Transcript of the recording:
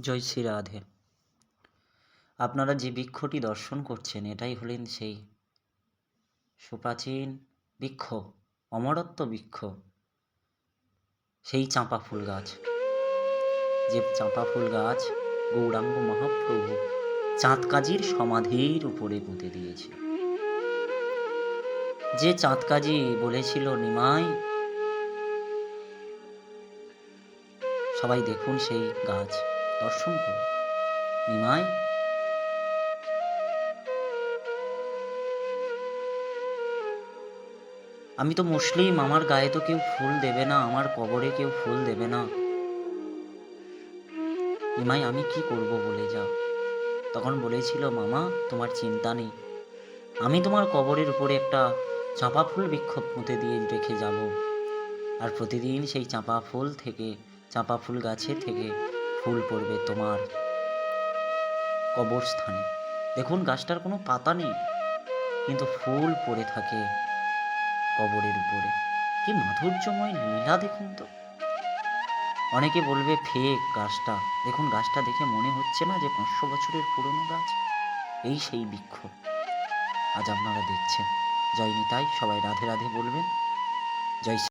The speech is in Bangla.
জয় শ্রী রাধে। আপনারা যে বৃক্ষটি দর্শন করছেন, এটাই হলেন সেই সুপ্রাচীন বৃক্ষ, অমরত্ব বৃক্ষ, সেই চাঁপা ফুল গাছ। যে চাঁপা ফুল গাছ গৌরাঙ্গ মহাপ্রভু চাঁদ কাজীর সমাধির উপরে পুঁতে দিয়েছে। যে চাঁদ কাজী বলেছিল, নিমাই, সবাই দেখুন সেই গাছ। দর্শন করুন নিমাই। আমি তো মুসলিম, আমার গায়ে তো কেউ ফুল দেবে না, আমার কবরে কেউ ফুল দেবে না। নিমাই, আমি কি করব বলে যাও। তখন বলেছিল, মামা, তোমার চিন্তা নেই। আমি তোমার কবরের উপরে একটা চাঁপা ফুল বিক্ষোভ পুঁতে দিয়ে রেখে যাব। আর প্রতিদিন সেই চাঁপা ফুল থেকে, চাঁপা ফুল গাছে থেকে ফুল পড়বে তোমার কবরস্থানে। দেখুন, গাছটার কোনো পাতা নেই, কিন্তু ফুল পড়ে থাকে কবরের উপরে। কি মাধুর্যময় লীলা দেখুন তো। অনেকে বলবে, ফেক গাছটা। দেখুন, গাছটা দেখে মনে হচ্ছে না যে পাঁচশো বছরের পুরনো গাছ। এই সেই বৃক্ষ। আজ আপনারা দেখছেন। জয় নিতাই, সবাই রাধে রাধে বলবেন। জয়